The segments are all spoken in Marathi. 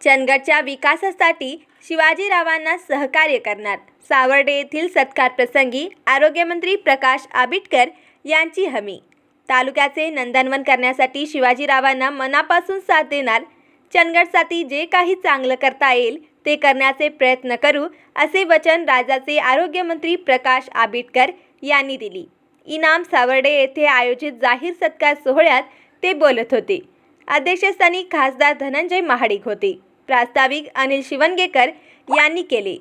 चंदगडच्या विकासासाठी शिवाजीरावांना सहकार्य करणार. सावर्डे येथील सत्कार प्रसंगी आरोग्यमंत्री प्रकाश आबिटकर यांची हमी. तालुक्याचे नंदनवन करण्यासाठी शिवाजीरावांना मनापासून साथ देणार चंदगडसाठी जे काही चांगलं करता येईल ते करण्याचे प्रयत्न करू असे वचन राज्याचे आरोग्यमंत्री प्रकाश आबिटकर यांनी दिली. इनाम सावर्डे येथे आयोजित जाहीर सत्कार सोहळ्यात ते बोलत होते. अध्यक्षस्थानी खासदार धनंजय महाडिक होते. प्रास्ताविक अनिल शिवनगेकर यांनी केले.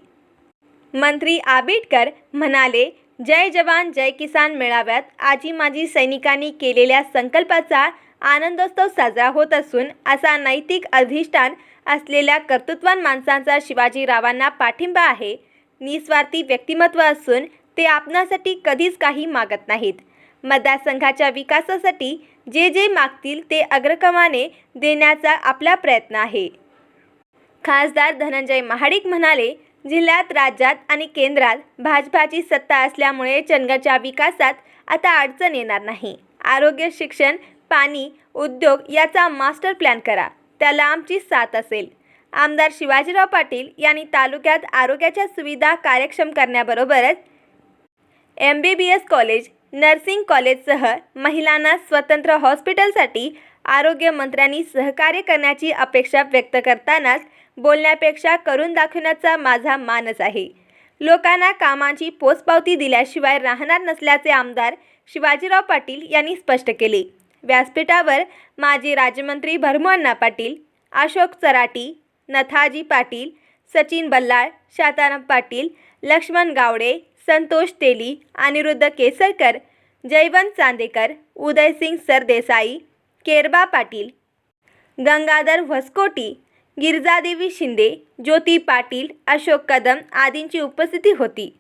मंत्री आबिटकर म्हणाले जय जवान जय किसान मेळाव्यात आजी माजी सैनिकांनी केलेल्या संकल्पाचा आनंदोत्सव साजरा होत असून असा नैतिक अधिष्ठान असलेल्या कर्तृत्वान माणसांचा शिवाजीरावांना पाठिंबा आहे. निस्वार्थी व्यक्तिमत्व असून ते आपणासाठी कधीच काही मागत नाहीत. मतदारसंघाच्या विकासासाठी जे जे मागतील ते अग्रक्रमाने देण्याचा आपला प्रयत्न आहे. खासदार धनंजय महाडिक म्हणाले जिल्ह्यात राज्यात आणि केंद्रात भाजपाची सत्ता असल्यामुळे चंदगडच्या विकासात आता अडचण येणार नाही. आरोग्य शिक्षण पाणी उद्योग याचा मास्टर प्लॅन करा. त्याला आमची साथ असेल. आमदार शिवाजीराव पाटील यांनी तालुक्यात आरोग्याच्या सुविधा कार्यक्षम करण्याबरोबरच M B B S college nursing कॉलेजसह महिलांना स्वतंत्र हॉस्पिटलसाठी आरोग्यमंत्र्यांनी सहकार्य करण्याची अपेक्षा व्यक्त करतानाच बोलण्यापेक्षा करून दाखवण्याचा माझा मानस आहे. लोकांना कामांची पोचपावती दिल्याशिवाय राहणार नसल्याचे आमदार शिवाजीराव पाटील यांनी स्पष्ट केले. व्यासपीठावर माजी राज्यमंत्री भरमण्णा पाटील अशोक चराटी नथाजी पाटील सचिन बल्लाळ शाताराम पाटील लक्ष्मण गावडे संतोष तेली अनिरुद्ध केसरकर जयवंत चांदेकर उदयसिंग सरदेसाई केरबा पाटील गंगाधर व्हस्कोटी गिरजादेवी शिंदे ज्योती पाटील अशोक कदम आदींची उपस्थिती होती.